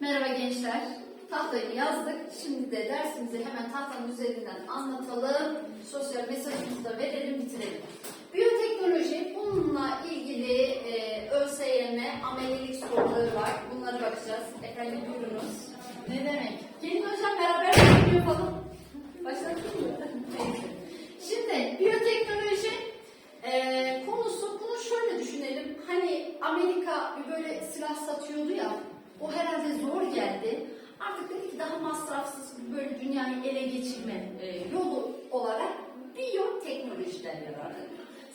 Merhaba gençler. Tahtayı yazdık. Şimdi de dersimizi hemen tahtanın üzerinden anlatalım. Sosyal mesajımızı da verelim, bitirelim. Biyoteknoloji, bununla ilgili e, ÖSYM amelilik soruları var. Bunlara bakacağız. Efendim buyurunuz. Ne demek? Gelin hocam beraber bir yapalım. Başladık mı? Şimdi biyoteknoloji e, düşünelim. Hani Amerika böyle silah satıyordu ya. O herhalde zor geldi. Artık dedi ki daha masrafsız böyle dünyayı ele geçirme e, yolu olarak biyoteknolojiden yararlanıyor.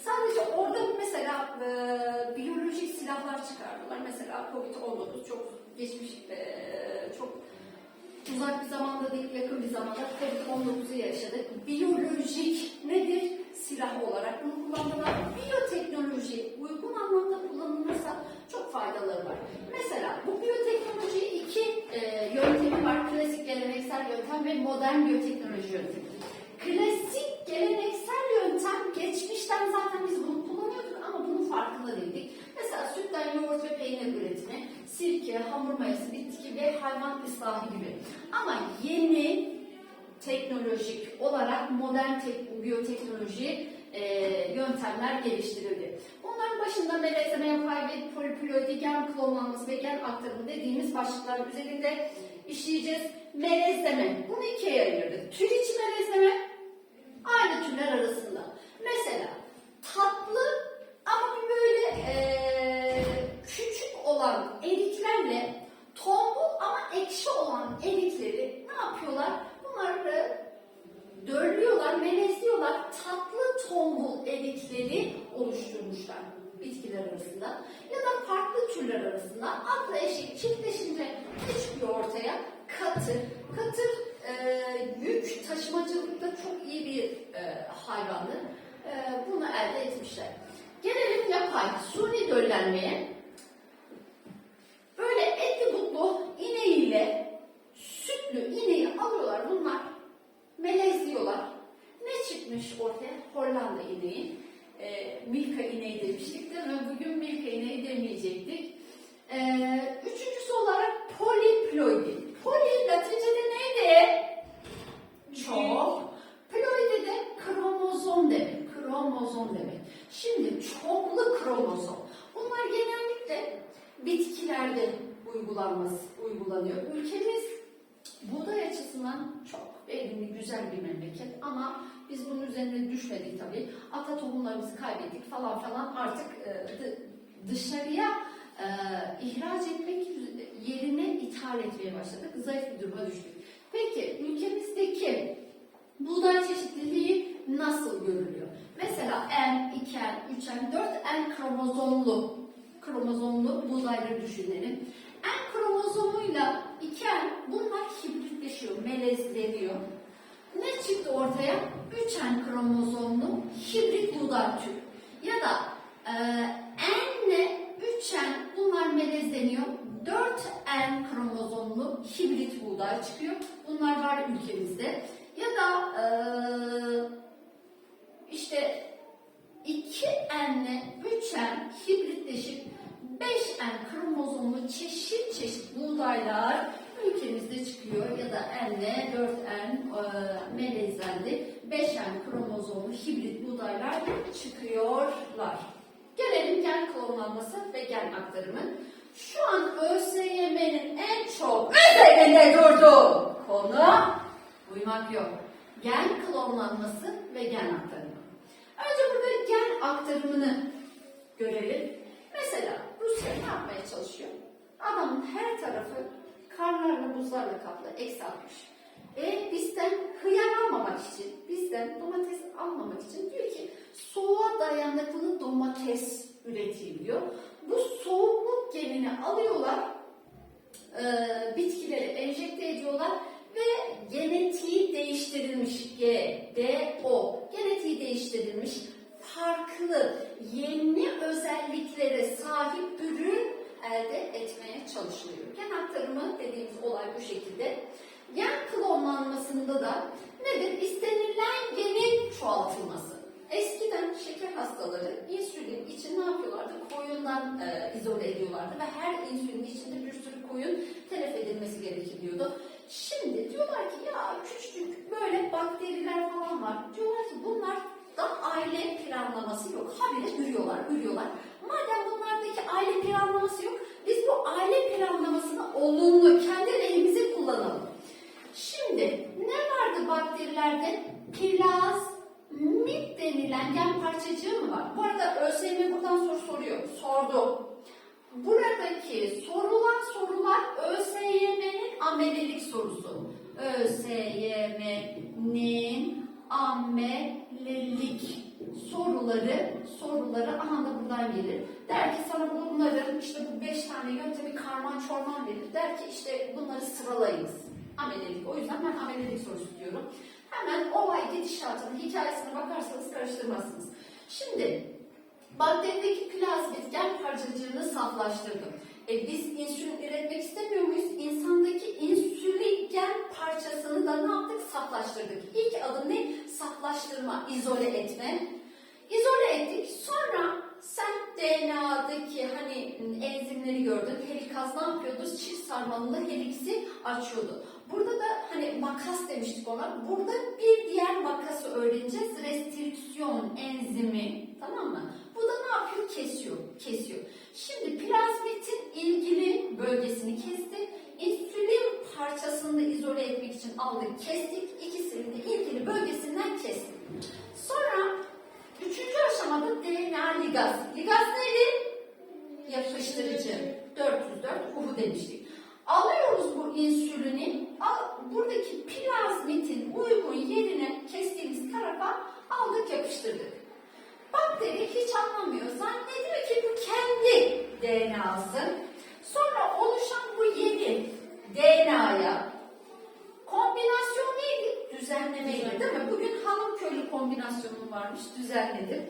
Sadece orada mesela e, biyolojik silahlar çıkardılar. Mesela Covid-19 çok geçmiş, e, çok uzak bir zamanda değil, yakın bir zamanda Covid-19'u yaşadık. Biyolojik nedir? Silah olarak bunu kullandılar. Biyoteknoloji uygun anlamda kullanılırsa çok faydaları var. Mesela bu biyoteknoloji iki e, yöntemi var. Klasik geleneksel yöntem ve modern biyoteknoloji yöntemi. Klasik geleneksel yöntem geçmişten zaten biz bunu kullanıyorduk ama bunun farkında değildik. Mesela sütten yoğurt ve peynir üretimi, sirke, hamur mayası, bitki ve hayvan ıslahı gibi. Ama yeni teknolojik olarak modern tek, biyoteknoloji e, yöntemler geliştirildi. Bunların başında melezleme, yapay ve poliploidi gen klonlanması ve gen aktarımı dediğimiz başlıklar üzerinde işleyeceğiz. Melezleme, bunu ikiye ayırdık. Tür içi melezleme, aynı türler arasında. Mesela tatlı ama böyle e, küçük olan eriklerle tombul ama ekşi olan erikleri ne yapıyorlar? Bunları dörlüyorlar, melezliyorlar. Tatlı tombul erikleri oluşturmuşlar bitkiler arasında. Ya da farklı türler arasında akla eşik çiftleşince ne çıkıyor ortaya? Katır. Katır e, yük taşımacılıkta çok iyi bir e, hayvandır. E, bunu elde etmişler. Gelelim yapay, suni döllenmeye. Böyle etli butlu ineğiyle sütlü ineği alıyorlar bunlar melezliyorlar. Ne çıkmış ortaya? Hollanda ineği. E, Milka ineği demiştik değil mi? Bugün Milka ineği demeyecektik. E, üçüncüsü olarak poliploidi. Poli Latince'de neydi? Çok. Ploide de kromozom demek. Kromozom demek. Şimdi çoklu kromozom. Bunlar genellikle bitkilerde uygulanması, uygulanıyor. Ülkemiz buğday açısından çok verimli, güzel bir memleket ama biz bunun üzerine düşmedik tabii. Ata tohumlarımızı kaybettik falan falan artık e, dışarıya e, ihraç etmek yerine ithal etmeye başladık. Zayıf bir duruma düştük. Peki ülkemizdeki buğday çeşitliliği nasıl görülüyor? Mesela N, 2N, 3N, 4N kromozomlu kromozomlu buğdayları düşünelim. N kromozomuyla 2N bunlar hibritleşiyor, melezleniyor. Ne çıktı ortaya? 3N kromozomlu hibrit buğday türü. Ya da e, N ile 3N bunlar melezleniyor. 4N kromozomlu hibrit buğday çıkıyor. Bunlar var ülkemizde. Ya da e, işte 2N ile 3N hibritleşip 5N kromozomlu çeşit çeşit buğdaylar ülkemizde çıkıyor ya da ile 4N e, melezlendi. 5N kromozomlu hibrit buğdaylar çıkıyorlar. Gelelim gen klonlanması ve gen aktarımı. Şu an ÖSYM'nin en çok üzerinde durduğu konu uymak yok. Gen klonlanması ve gen aktarımı. Önce burada gen aktarımını görelim. Mesela Rusya ne yapmaya çalışıyor? Adamın her tarafı karlarla buzlarla kaplı, eksi 60. E bizden hıyar almamak için, bizden domates almamak için diyor ki soğuğa dayanıklı domates üreteyim diyor. Bu soğukluk genini alıyorlar, e, bitkilere enjekte ediyorlar ve genetiği elde etmeye çalışılıyor. Gen aktarımı dediğimiz olay bu şekilde. Gen klonlanmasında da nedir? İstenilen genin çoğaltılması. Eskiden şeker hastaları insülin için ne yapıyorlardı? Koyundan e, izole ediyorlardı ve her insülin içinde bir sürü koyun telef edilmesi gerekiyordu. Şimdi diyorlar ki ya küçücük böyle bakteriler falan var. Diyorlar ki bunlar da aile planlaması yok. Habire ürüyorlar, ürüyorlar. mundo soruları soruları aha da buradan gelir. Der ki sana bunların işte bu beş tane yöntemi karman çorman verir. Der ki işte bunları sıralayınız. Amelelik. O yüzden ben amelelik sorusu diyorum. Hemen olay gidişatına, hikayesine bakarsanız karıştırmazsınız. Şimdi Bakterideki plazmit gen parçacığını saflaştırdım. E biz insülin üretmek istemiyor muyuz? İnsandaki insülin gen parçasını da ne yaptık? Saflaştırdık. İlk adım ne? Saflaştırma, izole etme. İzole ettik. Sonra sen DNA'daki hani enzimleri gördün. Helikaz ne yapıyordu? Çift sarmalı heliksi açıyordu. Burada da hani makas demiştik ona. Burada bir diğer makası öğreneceğiz. Restrüksiyon enzimi. Tamam mı? Bu da ne yapıyor? Kesiyor. Kesiyor. Şimdi plazmitin ilgili bölgesini kestik. İnsülin parçasını da izole etmek için aldık, kestik. İkisinin de ilgili bölgesinden kestik. Sonra üçüncü aşamada DNA ligaz. Ligaz neydi? Yapıştırıcı. 404 uhu demiştik. Alıyoruz bu insülini, buradaki plazmitin uygun yerine kestiğimiz tarafa aldık yapıştırdık. Bakteri hiç anlamıyor. Zannediyor ki bu kendi DNA'sı. Sonra oluşan bu yeni DNA'ya neydi? Düzenlemeydi değil mi? Bugün hanım köylü kombinasyonum varmış, düzenledim.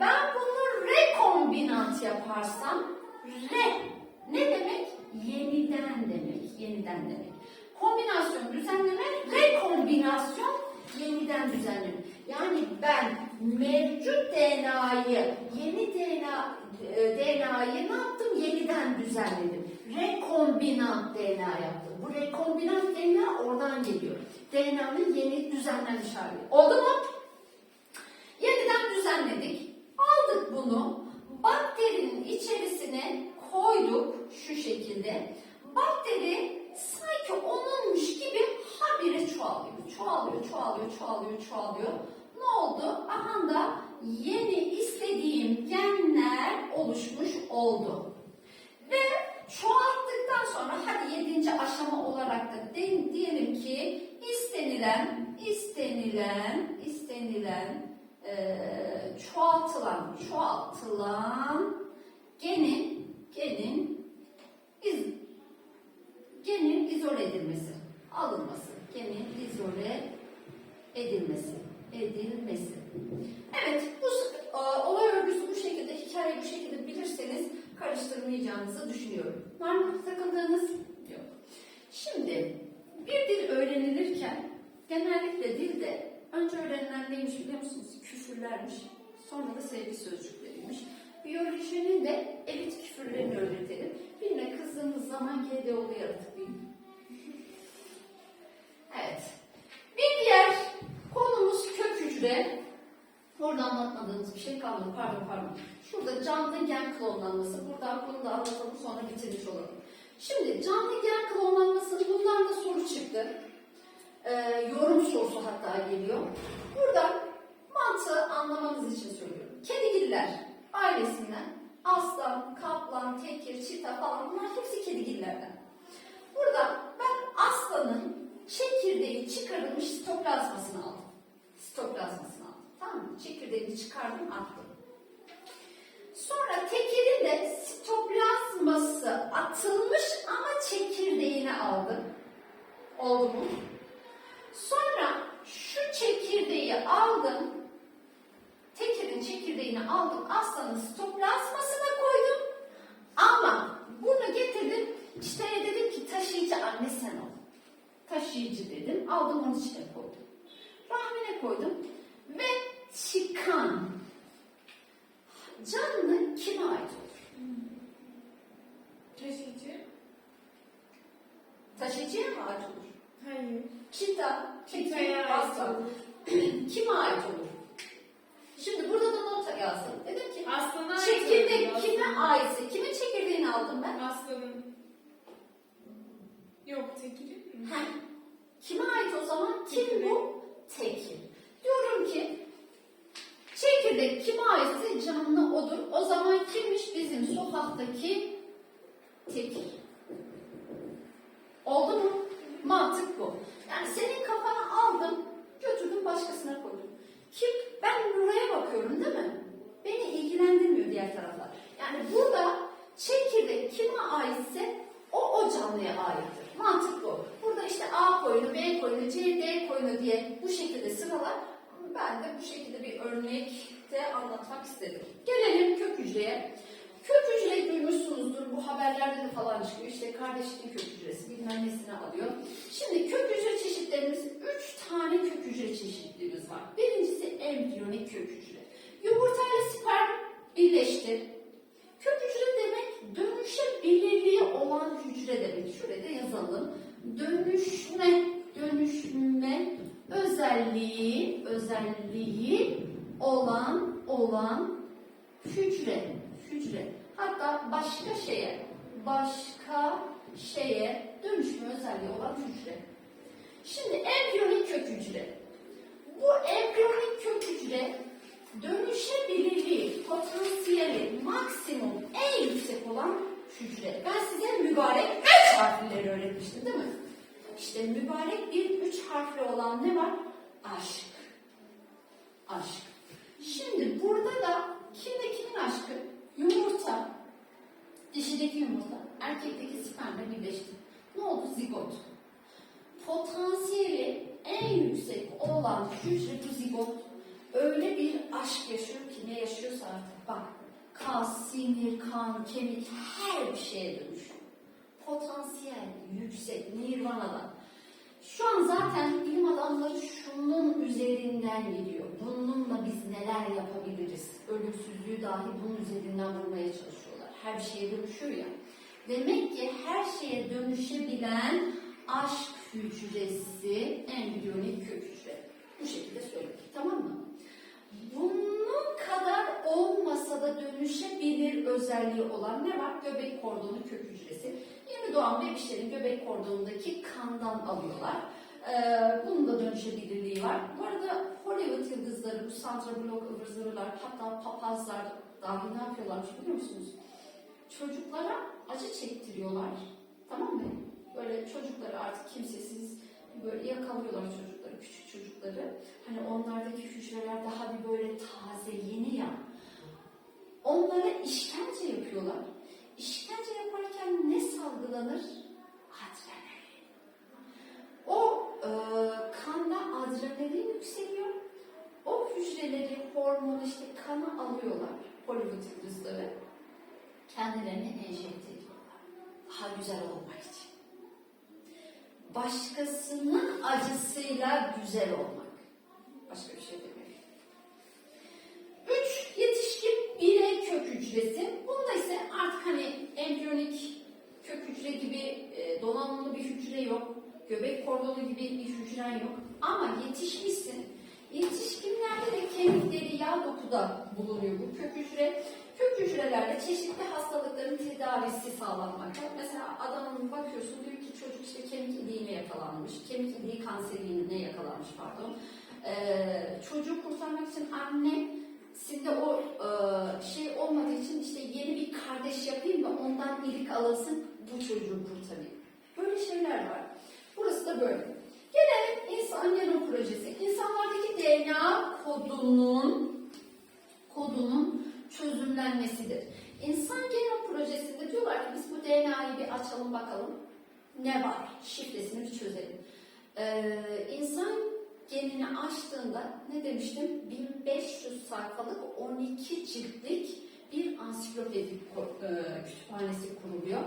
Ben bunu rekombinant yaparsam, re ne demek? Yeniden demek, yeniden demek. Kombinasyon düzenleme, rekombinasyon yeniden düzenleme. Yani ben mevcut DNA'yı, yeni DNA, e, DNA'yı ne yaptım? Yeniden düzenledim. Rekombinant DNA yaptım. Bu rekombinant DNA oradan geliyor. DNA'nın yeni düzenlenmiş hali. Oldu mu? Yeniden düzenledik. Aldık bunu. Bakterinin içerisine koyduk şu şekilde. Bakteri sanki onunmuş gibi habire çoğalıyor. Çoğalıyor, çoğalıyor, çoğalıyor, çoğalıyor. Ne oldu? Aha da yeni istediğim genler oluşmuş oldu. Ve çoğalttıktan sonra hadi yedinci aşama olarak da de- diyelim ki istenilen, istenilen, eee, çoğaltılan, çoğaltılan genin, genin iz, genin izole edilmesi, alınması, genin izole edilmesi, edilmesi. Evet, bu e, olay örgüsü bu şekilde, hikayeyi bu şekilde bilirseniz karıştırmayacağınızı düşünüyorum. Var mı takıldığınız? Yok. Şimdi bir dil öğrenilirken genellikle dilde önce öğrenilen neymiş biliyor musunuz? Küfürlermiş. Sonra da sevgi sözcükleriymiş. Biyolojinin de elit küfürlerini öğretelim. Birine kızdığınız zaman GDO'lu yaratıklayın. Evet. Bir diğer konumuz kök hücre. Orada anlatmadığımız bir şey kalmadı. Pardon pardon. Şurada canlı gen klonlanması. Burada bunu da anlatalım sonra bitirmiş olalım. Şimdi canlı gen klonlanması bundan da soru çıktı. Geliyor. Burada mantığı anlamanız için söylüyorum. Kedigiller ailesinden aslan, kaplan, tekir, çita falan bunlar hepsi kedigillerden. Burada ben aslanın çekirdeği çıkarılmış sitoplazmasını aldım. Sitoplazmasını aldım. Tamam mı? Çekirdeğini çıkardım attım. Sonra tekirin de sitoplazması atılmış ama çekirdeğini aldım. Oldu mu? Sonra şu çekirdeği aldım. Tekirin çekirdeğini aldım. Aslanın sitoplazmasına koydum. Ama bunu getirdim. İşte dedim ki taşıyıcı anne sen ol. Taşıyıcı dedim. Aldım onun içine koydum. Rahmine koydum. Ve çıkan canlı kime ait olur? Taşıyıcı? Taşıyıcıya mı ait olur? Hayır. Kita, Kitaya ait olur. Kime ait olur? Şimdi burada da not yazdım. Dedim ki Aslana ait çekirdek kime aitse? Kimin çekirdeğini aldım ben? Aslanın. Yok tekili mi? Heh. Kime ait o zaman? Kim bu? Tekir. Diyorum ki çekirdek kime aitse canlı odur. O zaman kimmiş bizim sokaktaki tekir? Oldu mu? Mantık bu. Yani senin kafana aldım, götürdüm başkasına koydum. Kim? Ben buraya bakıyorum değil mi? Beni ilgilendirmiyor diğer taraflar. Yani burada çekirdek kime aitse o o canlıya aittir. Mantık bu. Burada işte A koyunu, B koyunu, C, D koyunu diye bu şekilde sıralar. Ben de bu şekilde bir örnekte anlatmak istedim. Gelelim kök hücreye. Kök hücreyi duymuşsunuzdur. Bu haberlerde de falan çıkıyor. İşte kardeşlik kök hücresi bilmem nesine alıyor. Şimdi kök hücre çeşitlerimiz, üç tane kök hücre çeşitliliğimiz var. Birincisi embriyonik kök hücre. Yumurta ile sperm birleşti. Kök hücre demek dönüşebilirliği olan hücre demek. Şurada yazalım. Dönüşme, dönüşme özelliği, özelliği olan, olan hücre. Hatta başka şeye, başka şeye dönüşme özelliği olan hücre. Şimdi embriyonik kök hücre. Bu embriyonik kök hücre dönüşebilirliği, potansiyeli maksimum en yüksek olan hücre. Ben size mübarek üç harfleri öğretmiştim değil mi? İşte mübarek bir üç harfli olan ne var? Aşk. Aşk. Şimdi burada da kimde kimin aşkı? Yumurta. Dişideki yumurta, erkekteki spermle birleşti. Ne oldu? Zigot. Potansiyeli en yüksek olan hücre bu zigot. Öyle bir aşk yaşıyor ki ne yaşıyorsa artık bak. Kas, sinir, kan, kemik her bir şeye dönüşüyor. Potansiyel yüksek, nirvanadan. Şu an zaten bilim adamları şunun üzerinden gidiyor. Bununla biz neler yapabiliriz? Ölümsüzlüğü dahi bunun üzerinden vurmaya çalışıyorlar. Her şeye dönüşüyor ya. Demek ki her şeye dönüşebilen aşk hücresi embriyonik kök hücre. Bu şekilde söyledik. Tamam mı? Bunun kadar olmasa da dönüşebilir özelliği olan ne var? Göbek kordonu kök hücresi. Yeni doğan bebişlerin göbek kordonundaki kandan alıyorlar. Ee, bunun da dönüşebilirliği var. Bu arada Hollywood yıldızları, bu Sandra Bullock ıvır hatta papazlar dahi ne yapıyorlarmış biliyor musunuz? Çocuklara acı çektiriyorlar. Tamam mı? Böyle çocukları artık kimsesiz böyle yakalıyorlar çocukları, küçük çocukları. Hani onlardaki hücreler daha bir böyle taze, yeni ya. Onlara işkence yapıyorlar. İşkence yaparken ne salgılanır? Adrenalin. O e, kanda adrenalin yükseliyor. O hücreleri, hormonu işte kana alıyorlar. Hollywood yıldızları. Kendilerine enjekte ediyorlar. Daha güzel olmak için. Başkasının acısıyla güzel olmak. Başka bir şey demek. Üç, yetişkin birey kök hücresi. Bunda ise artık hani embriyonik kök hücre gibi e, donanımlı bir hücre yok. Göbek kordonu gibi bir hücren yok. Ama yetişmişsin. Yetişkinlerde de kemikleri yağ dokuda bulunuyor bu kök hücre. Kök hücrelerde çeşitli hastalıkların tedavisi sağlanmakta. Mesela adamın bakıyorsun diyor ki çocuk işte kemik iliğine yakalanmış, kemik iliği kanseriine yakalanmış pardon. Ee, çocuğu kurtarmak için anne sizde o e, şey olmadığı için işte yeni bir kardeş yapayım da ondan ilik alınsın bu çocuğu kurtarayım. Böyle şeyler var. Burası da böyle. Gelelim insan genom projesi. İnsanlardaki DNA kodunun kodunun çözümlenmesidir. İnsan genom projesinde diyorlar ki biz bu Açalım bakalım. Ne var? Şifresini bir çözelim. Ee, insan genini açtığında ne demiştim? 1500 sayfalık 12 ciltlik bir ansiklopedi e, kütüphanesi kuruluyor.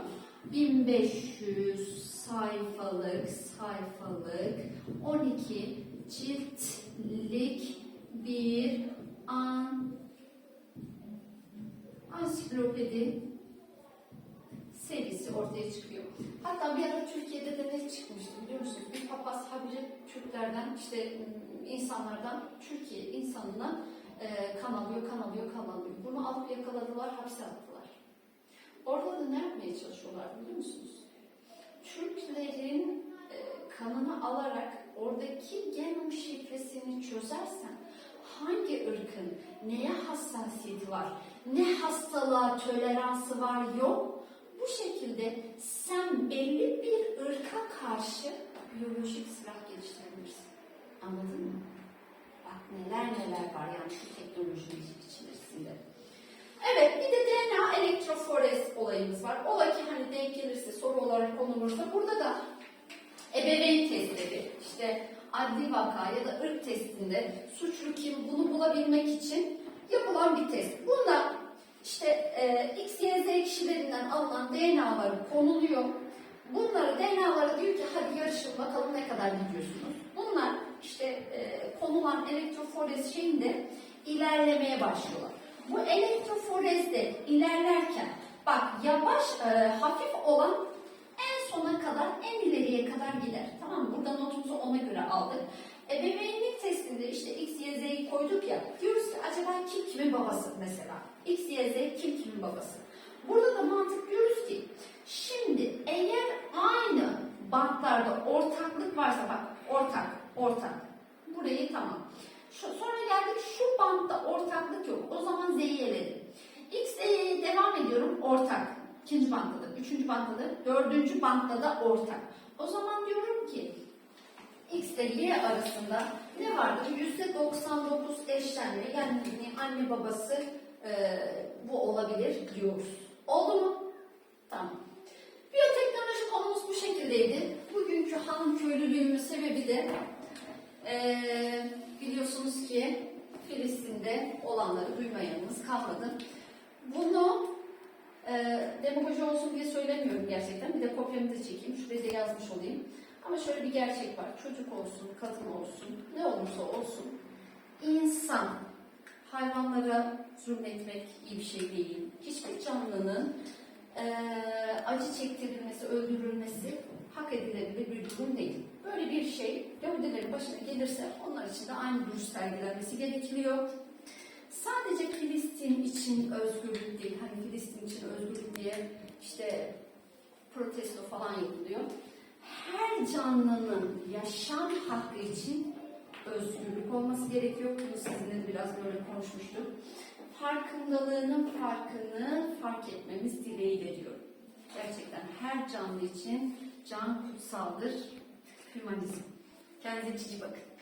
1500 sayfalık sayfalık 12 ciltlik bir an ansiklopedi serisi ortaya çıkıyor. Hatta bir ara Türkiye'de de ne çıkmıştı biliyor musunuz? Bir papaz habire Türklerden işte ım, insanlardan Türkiye insanına e, kan alıyor, kan alıyor, kan alıyor. Bunu alıp yakaladılar, hapse attılar. Orada da ne yapmaya çalışıyorlar biliyor musunuz? Türklerin e, kanını alarak oradaki genom şifresini çözersen hangi ırkın neye hassasiyeti var, ne hastalığa toleransı var yok. Bu şekilde sen belli bir ırka karşı biyolojik silah geliştirebilirsin. Anladın mı? Bak neler neler var yani şu teknolojinin içerisinde. Evet bir de DNA elektroforez olayımız var. Ola ki hani denk gelirse soru olarak konulursa burada da ebeveyn testleri işte adli vaka ya da ırk testinde suçlu kim bunu bulabilmek için yapılan bir test. Bunda işte e, X, Y, Z kişilerinden alınan DNA'ları konuluyor. Bunları DNA'ları diyor ki hadi yarışın bakalım ne kadar gidiyorsunuz. Bunlar işte e, konulan elektroforez şeyinde ilerlemeye başlıyorlar. Bu elektroforezde ilerlerken bak yavaş e, hafif olan en sona kadar en ileriye kadar gider. Tamam? Burada notumuzu ona göre aldık. Ebeveynlik testinde işte X, Y, Z'yi koyduk ya. Diyoruz ki acaba kim kimin babası mesela? Y, Z kim kimin babası? Burada da mantık diyoruz ki şimdi eğer aynı bantlarda ortaklık varsa bak ortak, ortak. Burayı tamam. Şu, sonra geldik şu bantta ortaklık yok. O zaman Z'yi eledim. X, Z'ye devam ediyorum ortak. İkinci bantta da, üçüncü bantta da, dördüncü bantta da ortak. O zaman diyorum ki X ile Y arasında ne vardır? Yüzde 99 eşlenme yani anne babası e, bu olabilir diyoruz. Oldu mu? Tamam. Biyoteknoloji konumuz bu şekildeydi. Bugünkü hanım köylülüğümün sebebi de e, biliyorsunuz ki Filistin'de olanları duymayanımız kalmadı. Bunu e, demagoji olsun diye söylemiyorum gerçekten. Bir de kopyamı da çekeyim. Şuraya da yazmış olayım. Ama şöyle bir gerçek var. Çocuk olsun, kadın olsun, ne olursa olsun insan hayvanlara zulmetmek iyi bir şey değil. Hiçbir canlının eee, acı çektirilmesi, öldürülmesi hak edilebilir bir durum değil. Böyle bir şey gövdelerin başına gelirse onlar için de aynı duruş sergilenmesi gerekiyor. Sadece Filistin için özgürlük değil, hani Filistin için özgürlük diye işte protesto falan yapılıyor. Her canlının yaşam hakkı için özgürlük olması gerekiyor. Bunu sizinle biraz böyle konuşmuştuk. Farkındalığının farkını fark etmemiz dileğiyle diyorum. Gerçekten her canlı için can kutsaldır. Hümanizm. Kendinize cici bakın.